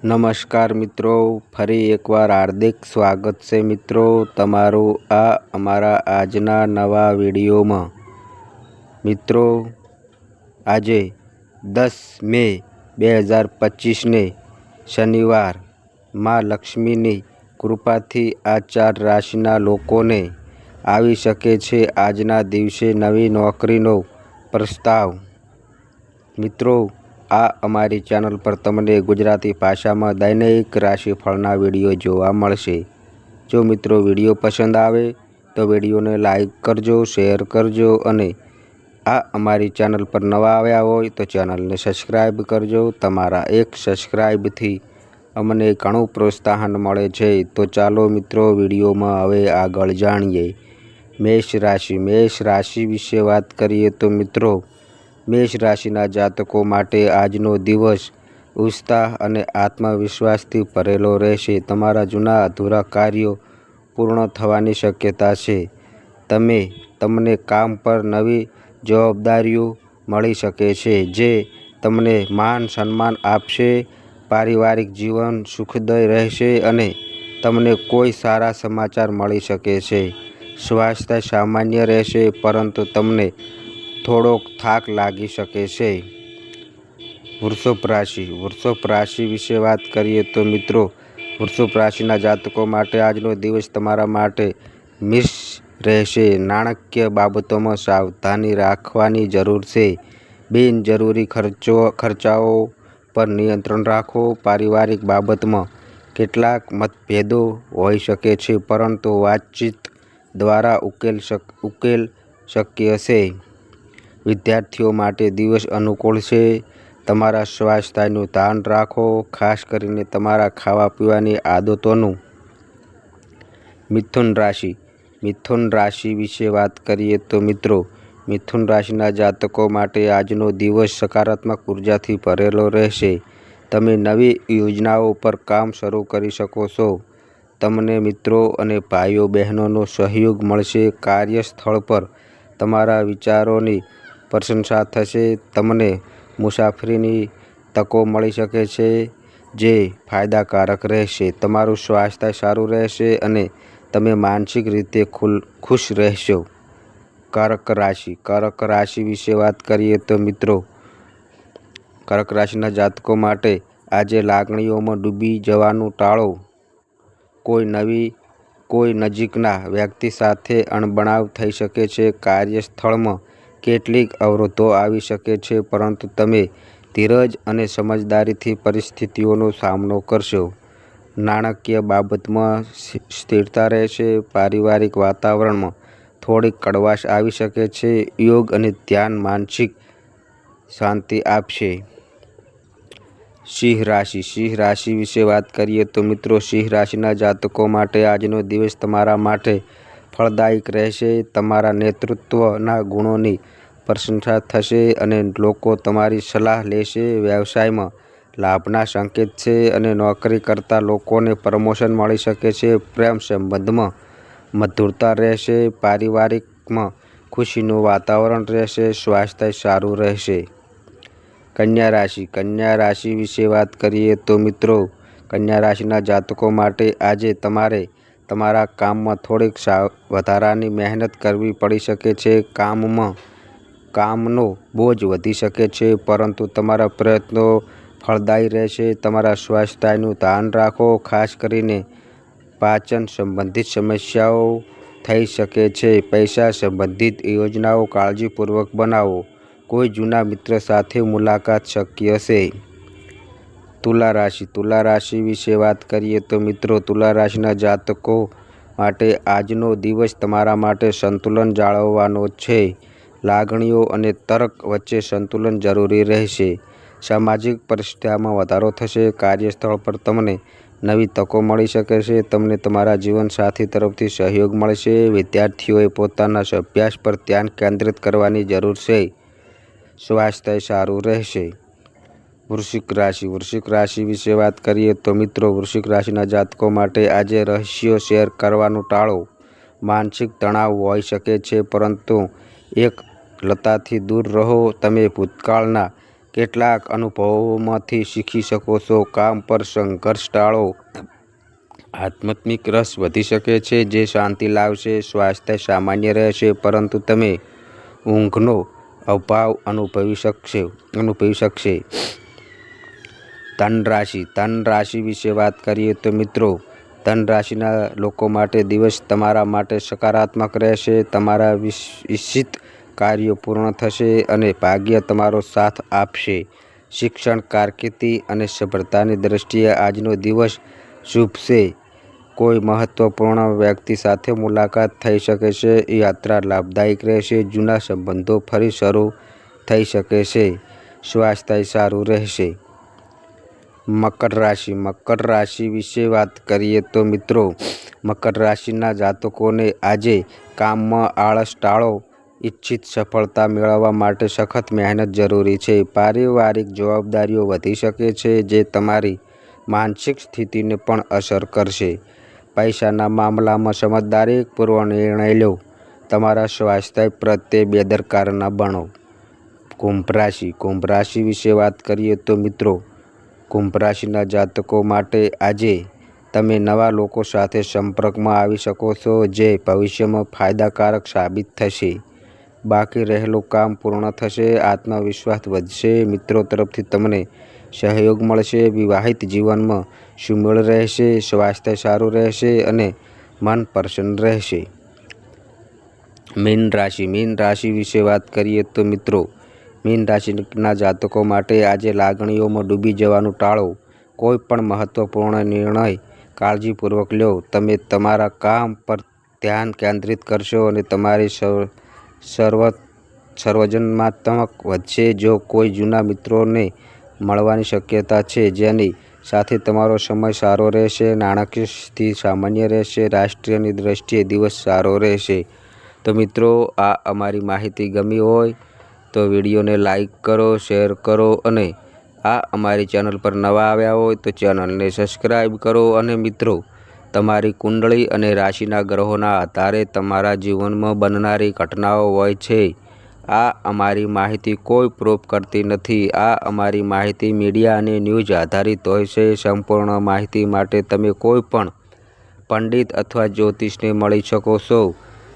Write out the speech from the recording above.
નમસ્કાર મિત્રો, ફરી એકવાર હાર્દિક સ્વાગત છે મિત્રો તમારું આ અમારા આજના નવા વિડીયોમાં. મિત્રો, આજે દસ મે બે હજાર પચીસને શનિવાર, માં લક્ષ્મીની કૃપાથી આ ચાર રાશિના લોકોને આવી શકે છે આજના દિવસે નવી નોકરીનો પ્રસ્તાવ. મિત્રો આ અમારી ચેનલ પર તમને ગુજરાતી ભાષામાં દૈનિક રાશિફળના વીડિયો જોવા મળશે. જો મિત્રો વીડિયો પસંદ આવે, તો વિડીયોને લાઈક કરજો, શેર કરજો અને આ અમારી ચેનલ પર નવા આવ્યા હોય તો ચેનલને સબસ્ક્રાઈબ કરજો. તમારા એક સબસ્ક્રાઈબથી અમને ઘણું પ્રોત્સાહન મળે છે. તો ચાલો મિત્રો વિડીયોમાં હવે આગળ જાણીએ. મેષ રાશિ મેષ રાશિ વિશે વાત કરીએ તો મિત્રો મેષ રાશિના જાતકો માટે આજનો દિવસ ઉત્સાહ અને આત્મવિશ્વાસથી ભરેલો રહેશે. તમારા જૂના અધૂરા કાર્યો પૂર્ણ થવાની શક્યતા છે. તમે તમને કામ પર નવી જવાબદારીઓ મળી શકે છે, જે તમને માન સન્માન આપશે, પારિવારિક જીવન સુખદય રહેશે અને તમને કોઈ સારા સમાચાર મળી શકે છે. સ્વાસ્થ્ય સામાન્ય રહેશે, પરંતુ તમને થોડોક થાક લાગી શકે છે. વૃષભ રાશિ વૃષભ રાશિ વિશે વાત કરીએ તો મિત્રો વૃષભ રાશિના જાતકો માટે આજનો દિવસ તમારા માટે મિસ રહેશે. નાણાકીય બાબતોમાં સાવધાની રાખવાની જરૂર છે. બિનજરૂરી ખર્ચો, ખર્ચાઓ પર નિયંત્રણ રાખો. પારિવારિક બાબતમાં કેટલાક મતભેદો હોઈ શકે છે, પરંતુ વાતચીત દ્વારા ઉકેલ શક, ઉકેલ શક્ય છે. વિદ્યાર્થીઓ માટે દિવસ અનુકૂળ છે. તમારા સ્વાસ્થ્યનું ધ્યાન રાખો, ખાસ કરીને તમારા ખાવા પીવાની આદતોનું. મિથુન રાશિ. મિથુન રાશિ વિશે વાત કરીએ તો મિત્રો, મિથુન રાશિના જાતકો માટે આજનો દિવસ સકારાત્મક ઉર્જાથી ભરેલો રહેશે. તમે નવી યોજનાઓ પર કામ શરૂ કરી શકો છો. તમને મિત્રો અને ભાઈઓ બહેનોનો સહયોગ મળશે. કાર્યસ્થળ પર તમારા વિચારોની પ્રશંસા થશે, તમને મુસાફરીની તકો મળી શકે છે, જે ફાયદાકારક રહેશે. તમારું સ્વાસ્થ્ય સારું રહેશે અને તમે માનસિક રીતે ખુલ, ખુશ રહેશો. કર્ક રાશિ કર્ક રાશિ વિશે વાત કરીએ તો મિત્રો, કર્ક રાશિના જાતકો માટે આજે લાગણીઓમાં ડૂબી જવાનું ટાળો. કોઈ નવી, કોઈ નજીકના વ્યક્તિ સાથે અણબણાવ થઈ શકે છે. કાર્યસ્થળમાં કેટલીક અવરોધો આવી શકે છે, પરંતુ તમે ધીરજ અને સમજદારીથી પરિસ્થિતિઓનો સામનો કરશો. નાણાકીય બાબતમાં સ્થિરતા રહેશે. પારિવારિક વાતાવરણમાં થોડીક કડવાશ આવી શકે છે. યોગ અને ધ્યાન માનસિક શાંતિ આપશે. સિંહ રાશિ. સિંહ રાશિ વિશે વાત કરીએ તો મિત્રો, સિંહ રાશિના જાતકો માટે આજનો દિવસ તમારા માટે ફળદાયક રહેશે, તમારા નેતૃત્વના ગુણોની પ્રશંસા થશે અને લોકો તમારી સલાહ લેશે. વ્યવસાયમાં લાભના સંકેત છે અને નોકરી કરતા લોકોને પ્રમોશન મળી શકે છે. પ્રેમ સંબંધમાં મધુરતા રહેશે, પારિવારિકમાં ખુશીનું વાતાવરણ રહેશે, સ્વાસ્થ્ય સારું રહેશે. કન્યા રાશિ કન્યા રાશિ વિશે વાત કરીએ તો મિત્રો, કન્યા રાશિના જાતકો માટે આજે તમારે તમારા કામમાં થોડીક વધારાની મહેનત કરવી પડી શકે છે, કામમાં કામનો બોજ વધી શકે છે, પરંતુ તમારા પ્રયત્નો ફળદાયી રહેશે, તમારા સ્વાસ્થ્યનું ધ્યાન રાખો, ખાસ કરીને પાચન સંબંધિત સમસ્યાઓ થઈ શકે છે, પૈસા સંબંધિત યોજનાઓ કાળજીપૂર્વક બનાવો, કોઈ જૂના મિત્ર સાથે મુલાકાત શક્ય છે તુલા રાશિ. તુલા રાશિ વિશે વાત કરીએ તો મિત્રો, તુલા રાશિના જાતકો માટે આજનો દિવસ તમારા માટે સંતુલન જાળવવાનો છે. લાગણીઓ અને તર્ક વચ્ચે સંતુલન જરૂરી રહેશે. સામાજિક પરિસ્થિતિમાં વધારો થશે. કાર્યસ્થળ પર તમને નવી તકો મળી શકે છે. તમને તમારા જીવનસાથી તરફથી સહયોગ મળશે. વિદ્યાર્થીઓએ પોતાના અભ્યાસ પર ધ્યાન કેન્દ્રિત કરવાની જરૂર છે. સ્વાસ્થ્ય સારું રહેશે. વૃશ્ચિક રાશિ. વૃશ્ચિક રાશિ વિશે વાત કરીએ તો મિત્રો, વૃશ્ચિક રાશિના જાતકો માટે આજે રહસ્યો શેર કરવાનું ટાળો. માનસિક તણાવ હોઈ શકે છે, પરંતુ એક લતાથી દૂર રહો. તમે ભૂતકાળના કેટલાક અનુભવોમાંથી શીખી શકો છો. કામ પર સંઘર્ષ ટાળો. આધ્યાત્મિક રસ વધી શકે છે, જે શાંતિ લાવશે, સ્વાસ્થ્ય સામાન્ય રહેશે, પરંતુ તમે ઊંઘનો અભાવ અનુભવી શકશે. અનુભવી શકશે. ધન રાશિ ધન રાશિ વિશે વાત કરીએ તો મિત્રો ધન રાશિના લોકો માટે દિવસ તમારા માટે સકારાત્મક રહેશે, તમારા ઈચ્છિત કાર્યો પૂર્ણ થશે અને ભાગ્ય તમારો સાથ આપશે. શિક્ષણ, કારકિર્દી અને સફળતાની દ્રષ્ટિએ આજનો દિવસ શુભ છે. કોઈ મહત્વપૂર્ણ વ્યક્તિ સાથે મુલાકાત થઈ શકે છે યાત્રા લાભદાયક રહેશે, જૂના સંબંધો ફરી શરૂ થઈ શકે છે, સ્વાસ્થ્ય સારું રહેશે. મકર રાશિ. મકર રાશિ વિશે વાત કરીએ તો મિત્રો, મકર રાશિના જાતકોને આજે કામમાં આળસ ટાળો, ઈચ્છિત સફળતા મેળવવા માટે સખત મહેનત જરૂરી છે. પારિવારિક જવાબદારીઓ વધી શકે છે, જે તમારી માનસિક સ્થિતિને પણ અસર કરશે. પૈસાના મામલામાં સમજદારીપૂર્વક નિર્ણય લો. તમારા સ્વાસ્થ્ય પ્રત્યે બેદરકાર ન બનો. કુંભ રાશિ. કુંભ રાશિ વિશે વાત કરીએ તો મિત્રો કુંભ રાશિના જાતકો માટે આજે તમે નવા લોકો સાથે સંપર્કમાં આવી શકો છો, જે ભવિષ્યમાં ફાયદાકારક સાબિત થશે. બાકી રહેલું કામ પૂર્ણ થશે, આત્મવિશ્વાસ વધશે. મિત્રો તરફથી તમને સહયોગ મળશે, વિવાહિત જીવનમાં સુમેળ રહેશે, સ્વાસ્થ્ય સારું રહેશે અને મન પ્રસન્ન રહેશે. મીન રાશિ મીન રાશિ વિશે વાત કરીએ તો મિત્રો મીન રાશિના જાતકો માટે આજે લાગણીઓમાં ડૂબી જવાનું ટાળો. કોઈ પણ મહત્વપૂર્ણ નિર્ણય કાળજીપૂર્વક લો. તમે તમારા કામ પર ધ્યાન કેન્દ્રિત કરશો અને તમારી સર્વ સર્વજનાત્મક વધશે જો કોઈ જૂના મિત્રોને મળવાની શક્યતા છે, જેની સાથે તમારો સમય સારો રહેશે નાણાકીય સ્થિતિ સામાન્ય રહેશે, રાષ્ટ્રીયની દ્રષ્ટિએ દિવસ સારો રહેશે. તો મિત્રો, આ અમારી માહિતી ગમી હોય તો વિડીયોને લાઇક કરો, શેર કરો અને આ અમારી ચેનલ પર નવા આવ્યા હોય તો ચેનલને સબસ્ક્રાઈબ કરો અને મિત્રો, તમારી કુંડળી અને રાશિના ગ્રહોના આધારે તમારા જીવનમાં બનનારી ઘટનાઓ હોય છે. આ અમારી માહિતી કોઈ પ્રૂફ કરતી નથી. આ અમારી માહિતી મીડિયા અને ન્યૂઝ આધારિત હોય છે. સંપૂર્ણ માહિતી માટે તમે કોઈ પણ પંડિત અથવા જ્યોતિષને મળી શકો છો.